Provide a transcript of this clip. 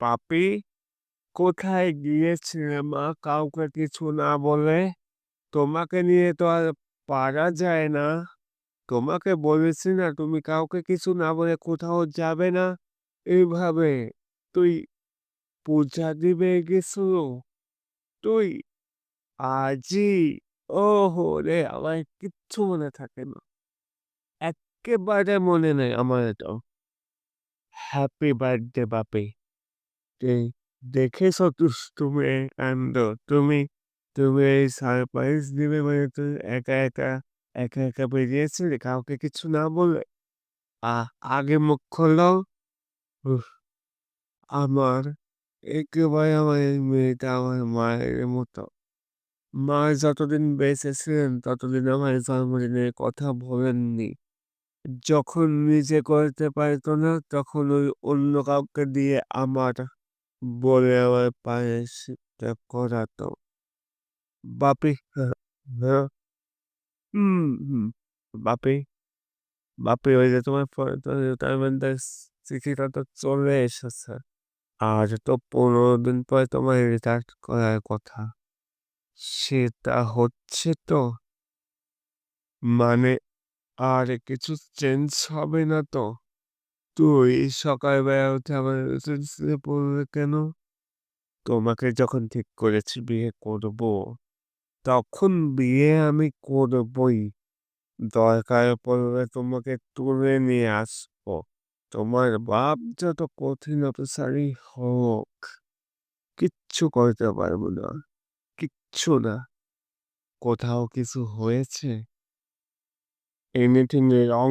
বাপি, কোথায় গিয়েছিলে মা? কাউকে কিছু না বলে? তোমাকে নিয়ে তো আর পারা যায় না। তোমাকে বলেছি না, তুমি কাউকে কিছু না বলে কোথাও যাবে না। এইভাবে তুই পূজা দিবে গেছিল। তুই আজই? ওহো রে আমার কিচ্ছু মনে থাকে না। একেবারে মনে নেই আমার তো হ্যাপি বার্থডে বাপি। দেখেছ তুমি কাণ্ড তুমি তুমি এই সারপ্রাইজ দিবে মানে তুমি একা একা একা একা বেরিয়েছিলে? কাউকে কিছু না বলে? আগে মুখ খোলো। আমার একেবারে আমার এই মেয়েটা আমার মায়ের মতো। মা যতদিন বেঁচে ছিলেন ততদিন আমার জন্মদিনের কথা বলেননি। যখন নিজে করতে পারতো না, তখন ওই অন্য কাউকে দিয়ে আমার বলে আমার পায়ে সেটা করাতো বাপি বাপি বাপি ওই যে তোমার রিটায়ারমেন্টের চিঠিটা তো চলে এসেছে আর তো পনেরো দিন পরে তোমার রিটায়ার করার কথা সেটা হচ্ছে তো মানে আর কিছু চেঞ্জ হবে না তো তুই সকালবেলা উঠে আমার পড়বে কেন? তোমাকে যখন ঠিক করেছি বিয়ে করব, তখন বিয়ে আমি করবই। দরকার পড়বে তোমাকে তুলে নিয়ে আসব। তোমার বাপ যত কঠিন অফিসারই হোক, কিচ্ছু করতে পারব না, কিচ্ছু না। কোথাও কিছু হয়েছে? Anything wrong